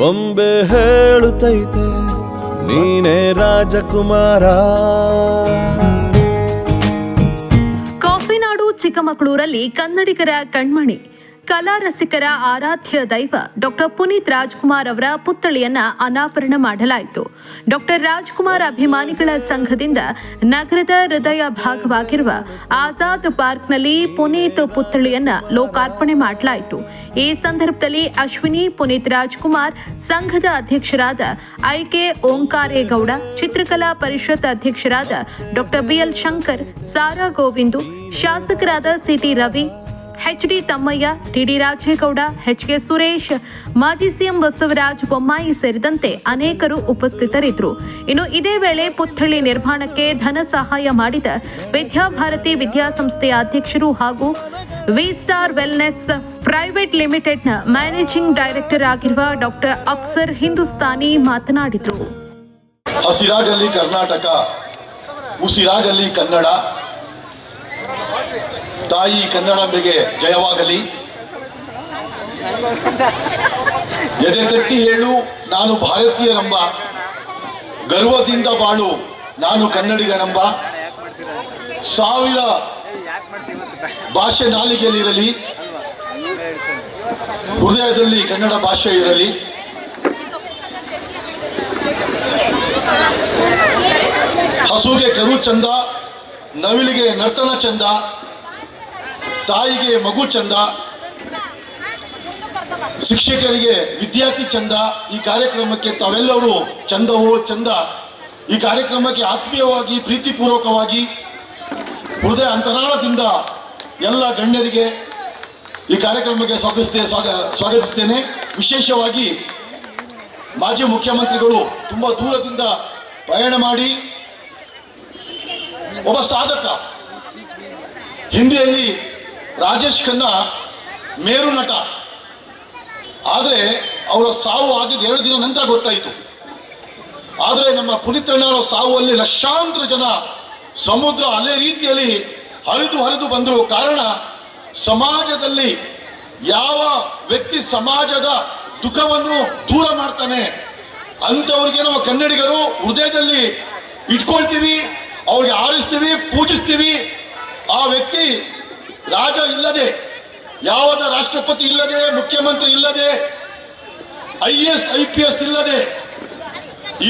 ಬೊಂಬೆ ಹೇಳುತ್ತೈತೆ ನೀನೇ ರಾಜಕುಮಾರ. ಕಾಫಿನಾಡು ಚಿಕ್ಕಮಗಳೂರಲ್ಲಿ ಕನ್ನಡಿಗರ ಕಣ್ಮಣಿ. ಕಲಾ ರಸಿಕರ ಆರಾಧ್ಯ ದೈವ ಡಾಕ್ಟರ್ ಪುನೀತ್ ರಾಜ್ಕುಮಾರ್ ಅವರ ಪುತ್ಥಳಿಯನ್ನ ಅನಾವರಣ ಮಾಡಲಾಯಿತು. ಡಾಕ್ಟರ್ ರಾಜ್ಕುಮಾರ್ ಅಭಿಮಾನಿಗಳ ಸಂಘದಿಂದ ನಗರದ ಹೃದಯ ಭಾಗವಾಗಿರುವ ಆಜಾದ್ ಪಾರ್ಕ್ನಲ್ಲಿ ಪುನೀತ್ ಪುತ್ಥಳಿಯನ್ನ ಲೋಕಾರ್ಪಣೆ ಮಾಡಲಾಯಿತು. ಈ ಸಂದರ್ಭದಲ್ಲಿ ಅಶ್ವಿನಿ ಪುನೀತ್ ರಾಜ್ಕುಮಾರ್, ಸಂಘದ ಅಧ್ಯಕ್ಷರಾದ ಐಕೆ ಓಂಕಾರೇಗೌಡ, ಚಿತ್ರಕಲಾ ಪರಿಷತ್ ಅಧ್ಯಕ್ಷರಾದ ಡಾಕ್ಟರ್ ಬಿಎಲ್ ಶಂಕರ್, ಸಾರಾ ಗೋವಿಂದು, ಶಾಸಕರಾದ CT Ravi HD Thammaiah TD Rajegowda HK Suresh, ಮಾಜಿ ಸಿಎಂ ಬಸವರಾಜ ಬೊಮ್ಮಾಯಿ ಸೇರಿದಂತೆ ಅನೇಕರು ಉಪಸ್ಥಿತರಿದ್ದರು. ಇನ್ನು ಇದೇ ವೇಳೆ ಪುತ್ಥಳಿ ನಿರ್ಮಾಣಕ್ಕೆ ಧನ ಸಹಾಯ ಮಾಡಿದ ವಿದ್ಯಾಭಾರತಿ ವಿದ್ಯಾಸಂಸ್ಥೆಯ ಅಧ್ಯಕ್ಷರು ಹಾಗೂ ವಿ ಸ್ಟಾರ್ ವೆಲ್ನೆಸ್ ಪ್ರೈವೇಟ್ ಲಿಮಿಟೆಡ್ನ ಮ್ಯಾನೇಜಿಂಗ್ ಡೈರೆಕ್ಟರ್ ಆಗಿರುವ ಡಾಕ್ಟರ್ ಅಫ್ಸರ್ ಹಿಂದೂಸ್ತಾನಿ ಮಾತನಾಡಿದರು. ಹಸಿರಾಗಲಿ ಕರ್ನಾಟಕ, ಉಸಿರಾಗಲಿ ಕನ್ನಡ ತಾಯಿ ಕನ್ನಡಂಬೆಗೆ ಜಯವಾಗಲಿ. ಎದೆ ತಟ್ಟಿ ಹೇಳು, ನಾನು ಭಾರತೀಯರೆಂಬ ಗರ್ವದಿಂದ ಬಾಳು, ನಾನು ಕನ್ನಡಿಗನೆಂಬ ಸಾವಿರ ಭಾಷೆ ನಾಲಿಗೆಯಲ್ಲಿರಲಿ. ಹೃದಯದಲ್ಲಿ ಕನ್ನಡ ಭಾಷೆ ಇರಲಿ. ಹಸುಗೆ ಕರು ಚಂದ, ನವಿಲಿಗೆ ನರ್ತನ ಚಂದ. ತಾಯಿಗೆ ಮಗು ಚಂದ, ಶಿಕ್ಷಕರಿಗೆ ವಿದ್ಯಾರ್ಥಿ ಚಂದ, ಈ ಕಾರ್ಯಕ್ರಮಕ್ಕೆ ತಾವೆಲ್ಲರೂ ಚಂದವೋ ಚಂದ. ಈ ಕಾರ್ಯಕ್ರಮಕ್ಕೆ ಆತ್ಮೀಯವಾಗಿ, ಪ್ರೀತಿಪೂರ್ವಕವಾಗಿ, ಹೃದಯ ಅಂತರಾಳದಿಂದ ಎಲ್ಲ ಗಣ್ಯರಿಗೆ ಈ ಕಾರ್ಯಕ್ರಮಕ್ಕೆ ಸ್ವಾಗತಿಸ್ತೇ ಸ್ವಾಗ ಸ್ವಾಗತಿಸ್ತೇನೆ. ವಿಶೇಷವಾಗಿ ಮಾಜಿ ಮುಖ್ಯಮಂತ್ರಿಗಳು ತುಂಬ ದೂರದಿಂದ ಪ್ರಯಾಣ ಮಾಡಿ, ಒಬ್ಬ ಸಾಧಕ, ಹಿಂದಿಯಲ್ಲಿ ರಾಜೇಶ್ ಖನ್ನಾ ಮೇರು ನಟ. ಆದರೆ ಅವರ ಸಾವು ಆಗಿದ್ದು ಎರಡು ದಿನ ನಂತರ ಗೊತ್ತಾಯಿತು. ಆದರೆ ನಮ್ಮ ಪುನೀತ್ ಅಣ್ಣವರ ಸಾವಲ್ಲಿ ಲಕ್ಷಾಂತರ ಜನ ಸಮುದ್ರ ಅಲೆ ರೀತಿಯಲ್ಲಿ ಹರಿದು ಹರಿದು ಬಂದರು. ಕಾರಣ ಸಮಾಜದಲ್ಲಿ ಯಾವ ವ್ಯಕ್ತಿ ಸಮಾಜದ ದುಃಖವನ್ನು ದೂರ ಮಾಡ್ತಾನೆ ಅಂಥವ್ರಿಗೆ ನಾವು ಕನ್ನಡಿಗರು ಹೃದಯದಲ್ಲಿ ಇಟ್ಕೊಳ್ತೀವಿ, ಅವ್ರಿಗೆ ಆರಿಸ್ತೀವಿ, ಪೂಜಿಸ್ತೀವಿ. ಆ ವ್ಯಕ್ತಿ ರಾಜ ಇಲ್ಲದೆ, ಯಾವದ ರಾಷ್ಟ್ರಪತಿ ಇಲ್ಲದೆ, ಮುಖ್ಯಮಂತ್ರಿ ಇಲ್ಲದೆ I S I P S ಇಲ್ಲದೆ,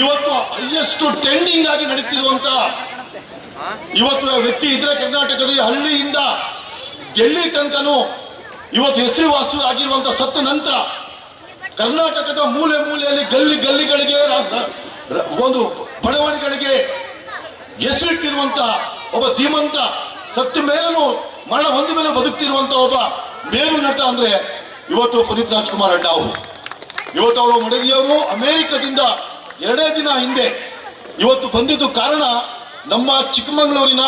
ಇವತ್ತು ಹೈಯೆಸ್ಟ್ ಟ್ರೆಂಡಿಂಗ್ ಆಗಿ ನಡೀತಿರುವಂತ ಇವತ್ತು ವ್ಯಕ್ತಿ ಇದ್ರೆ ಕರ್ನಾಟಕದಲ್ಲಿ ಹಳ್ಳಿಯಿಂದ ಡೆಲ್ಲಿ ತನಕನೂ ಇವತ್ತು ಹೆಸರುವಾಸಿ ಆಗಿರುವಂತ ಸತ್ತ ನಂತರ ಕರ್ನಾಟಕದ ಮೂಲೆ ಮೂಲೆಯಲ್ಲಿ ಗಲ್ಲಿ ಗಲ್ಲಿಗಳಿಗೆ ಒಂದು ಬಡವಣಿಗಳಿಗೆ ಹೆಸರಿಟ್ಟಿರುವಂತ ಒಬ್ಬ ಧೀಮಂತ ಸತ್ತ ಮೇಲೂ ಮರಣ ಹೊಂದ ಮೇಲೆ ಬದುಕ್ತಿರುವಂತ ಒಬ್ಬ ಮೇರು ನಟ ಅಂದ್ರೆ ಇವತ್ತು ಪುನೀತ್ ರಾಜ್ಕುಮಾರ್ ಅಡ್ಡ ಅವರು. ಇವತ್ತು ಅವರು ಮಡದಿಯವರು ಅಮೆರಿಕದಿಂದ ಎರಡೇ ದಿನ ಹಿಂದೆ ಇವತ್ತು ಬಂದಿದ್ದು ಕಾರಣ ನಮ್ಮ ಚಿಕ್ಕಮಗಳೂರಿನ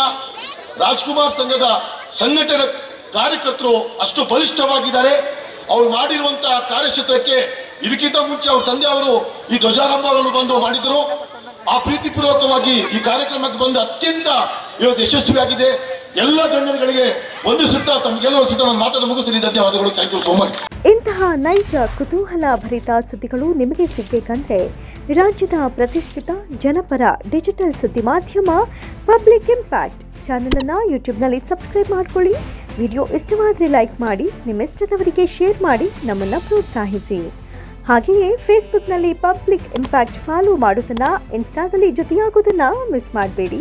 ರಾಜ್ಕುಮಾರ್ ಸಂಘದ ಸಂಘಟನೆ ಕಾರ್ಯಕರ್ತರು ಅಷ್ಟು ಬಲಿಷ್ಠವಾಗಿದ್ದಾರೆ. ಅವ್ರು ಮಾಡಿರುವಂತಹ ಕಾರ್ಯಕ್ಷೇತ್ರಕ್ಕೆ ಇದಕ್ಕಿಂತ ಮುಂಚೆ ಅವ್ರ ತಂದೆ ಅವರು ಈ ಧ್ವಜಾರಂಭವನ್ನು ಬಂದು ಮಾಡಿದ್ರು. ಆ ಪ್ರೀತಿಪೂರ್ವಕವಾಗಿ ಈ ಕಾರ್ಯಕ್ರಮಕ್ಕೆ ಬಂದು ಅತ್ಯಂತ ಇವತ್ತು ಯಶಸ್ವಿಯಾಗಿದೆ. ಎಲ್ಲ ಗಣ್ಯರುಗಳಿಗೆ ವಂದಿಸುತ್ತಾ ತಮಗೆಲ್ಲರೂ ಸಿದ್ಧ ನಾನು ಮಾತನ್ನು ಧನ್ಯವಾದಗಳು. ಥ್ಯಾಂಕ್ ಯು ಸೋ ಮಚ್ ಇಂತಹ ನೈಜ ಕುತೂಹಲ ಭರಿತ ಸುದ್ದಿಗಳು ನಿಮಗೆ ಸಿಗಬೇಕಂದ್ರೆ ರಾಜ್ಯದ ಪ್ರತಿಷ್ಠಿತ ಜನಪರ ಡಿಜಿಟಲ್ ಸುದ್ದಿ ಮಾಧ್ಯಮ ಪಬ್ಲಿಕ್ ಇಂಪ್ಯಾಕ್ಟ್ ಚಾನಲನ್ನು ಯೂಟ್ಯೂಬ್ನಲ್ಲಿ ಸಬ್ಸ್ಕ್ರೈಬ್ ಮಾಡ್ಕೊಳ್ಳಿ. ವಿಡಿಯೋ ಇಷ್ಟವಾದರೆ ಲೈಕ್ ಮಾಡಿ ನಿಮ್ಮ ಇಷ್ಟದವರಿಗೆ ಶೇರ್ ಮಾಡಿ, ನಮ್ಮನ್ನು ಪ್ರೋತ್ಸಾಹಿಸಿ. ಹಾಗೆಯೇ ಫೇಸ್ಬುಕ್ನಲ್ಲಿ ಪಬ್ಲಿಕ್ ಇಂಪ್ಯಾಕ್ಟ್ ಫಾಲೋ ಮಾಡೋದನ್ನು ಇನ್ಸ್ಟಾದಲ್ಲಿ ಜೊತೆಯಾಗೋದನ್ನು ಮಿಸ್ ಮಾಡಬೇಡಿ.